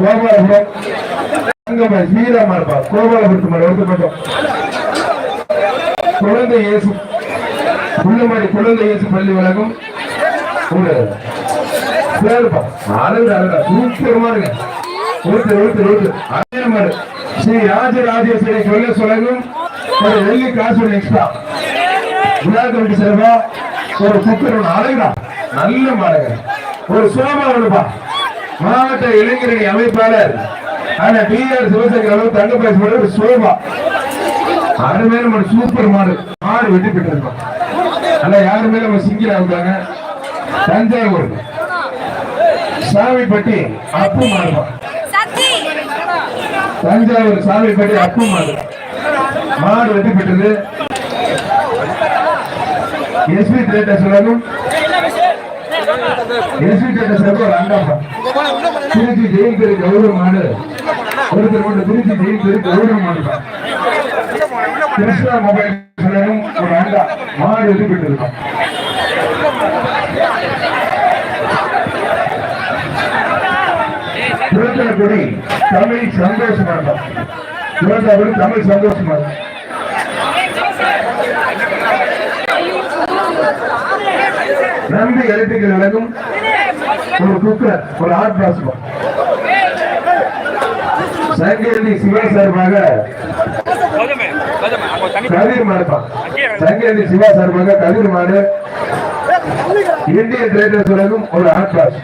கோபாலபுரம் ஸ்ரீராமா இருப்பா கோபாலபுரத்து மேல ஒருத்தப்பட்டோம் குழந்தை இயேசு. புள்ளமாடி குழந்தை இயேசு பள்ளி வழங்கும். பேருப்பா. அழகு அழகா சூப்பரமா இருக்கு. ஒருத்தர் ஒருத்தர் ஒருத்தர் அதே மாதிரி ஸ்ரீ ராஜராஜேஸ்வரி சொல்ல சொல்லவும் ஒரு வெள்ளி காசு ஒன்று எக்ஸ்ட்ரா விழா கமிட்டி ஒரு குக்கர் ஒன்று அழகுடா. நல்ல மாடுங்க ஒரு சோபா ஒண்ணுப்பா. மாவட்ட இளைஞரணி அமைப்பாளர் ஆனா டிஆர் சிவசங்கர் அளவு தங்க பிரைஸ் சோபா. அருமையான நம்ம சூப்பர் மாடு. மாடு வெட்டி பெற்றிருக்கோம் ஆனா யாருமே நம்ம சிங்கில வந்தாங்க தஞ்சாவூர். சாமிப்பட்டி அப்பு மாடுப்பா தஞ்சாவூர் சாமிப்பட்டி அப்பு மாடு. மாடு வெட்டி பெற்றது. எஸ்பி திரேட்டர் சொல்லணும் எஸ்பி திரேட்டர் சொல்ல திருச்சி ஜெயில் கௌரவ மாடு ஒருத்தர் கொண்டு திருச்சி ஜெயில் கௌரவ மாடுப்பா கிருஷ்ணா மொபைல் சொல்லணும் ஒரு அண்டா மாடு வெட்டி பெற்றிருக்கோம் திருத்தலக்குடி தமிழ் சந்தோஷமா இருந்தான் தமிழ் சந்தோஷமா இருந்தான் நம்பி எலக்ட்ரிக்கல் விளக்கும் ஒரு குக்கர் ஒரு ஹாட் பாஸ்பம் சங்கேதி சிவா சார்பாக கதிர் மாடுப்பான் சங்கேதி சிவா சார்பாக கதிர் மாடு. இந்தியன் டிரேடர்ஸ் விளக்கும் ஒரு ஹாட் பாஸ்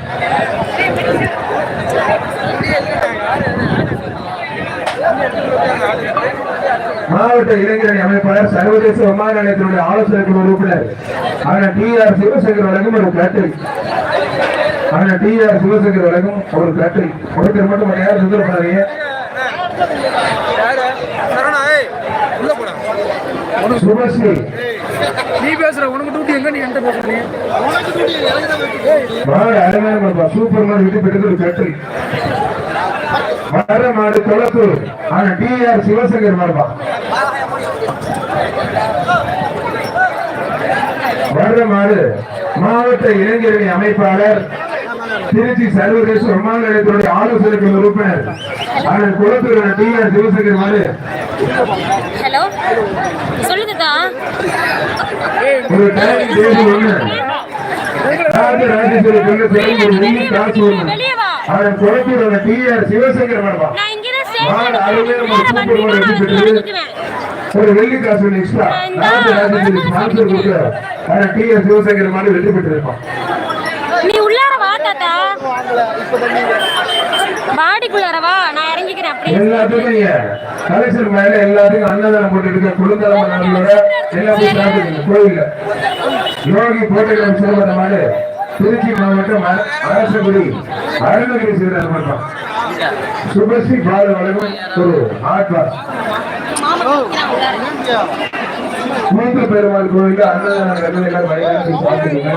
மாவட்ட இளைஞரணி அமைப்பாளர் சர்வதேச விமான நிலையத்தினுடைய ஆலோசனை குழு உறுப்பினர் ஆனா டி ஆர் சிவசங்கர் வழங்கும் ஒரு கட்டில் ஆனா டி ஆர் சிவசங்கர் வழங்கும் ஒரு கட்டில் ஒருத்தர் மட்டும் யாரும் சுந்தர பண்ணாதீங்க. சுபஸ்ரீ. நீ பேசுற உனக்கு டூட்டி எங்க? நீ என்கிட்ட பேசுறீங்க. சூப்பர் மாடு விட்டு பெற்றது ஒரு கட்டில் மர மாடு கொளத்தூர் ஆனா டி ஆர் சிவசங்கர் மாடுப்பா வர்ற மாடு மாவட்ட இளைஞரணி அமைப்பாளர் திருச்சி சர்வதேச விமான நிலையத்தினுடைய ஆலோசனை குழு உறுப்பினர் ஆனால் குளத்தூர் டி ஆர் சிவசங்கர் மாடு. ஹலோ? சொல்லுங்கக்கா ஒரு டேரி தேதி ஒண்ணு ராஜ ராஜேஸ்வரி பிள்ளை பிறகு ஒரு வெள்ளி காசு ஒண்ணு வெளியே வா அவன் குளத்தூர் டி ஆர் சிவசங்கர் மாடுப்பா நான் இங்கே மாடு அருமையான ஸ்டேஷன் ஒரு வெள்ளி காசு எக்ஸ்ட்ரா ஸ்பான்சர் கொடுத்து ஆனா டி ஆர் சிவசங்கர் மாடு வெற்றி பெற்றிருப்பான். நீ உள்ளார வா தாத்தா. பாடிக்குள்ளார வா நான் இறங்கிக்கிறேன் அப்படி. எல்லாத்துக்கும் நீங்க கலெக்ஷன் மேல எல்லாத்துக்கும் அன்னதானம் போட்டு இருக்க குழுந்தளம நாளோட எல்லாத்தையும் கோயில்ல. யோகி போட்டிகள் சிறுவன மாடு. திருச்சி மாவட்டம் அ- அரசகுடி அருணகிரி சிறுவன மன்றம். சுபஸ்ரீ பால வழங்கும் ஒரு ஆட்பாஸ் மூத்த பெருமாள் கோயில்ல அன்னதானம் எல்லாம் சாப்பிடுங்க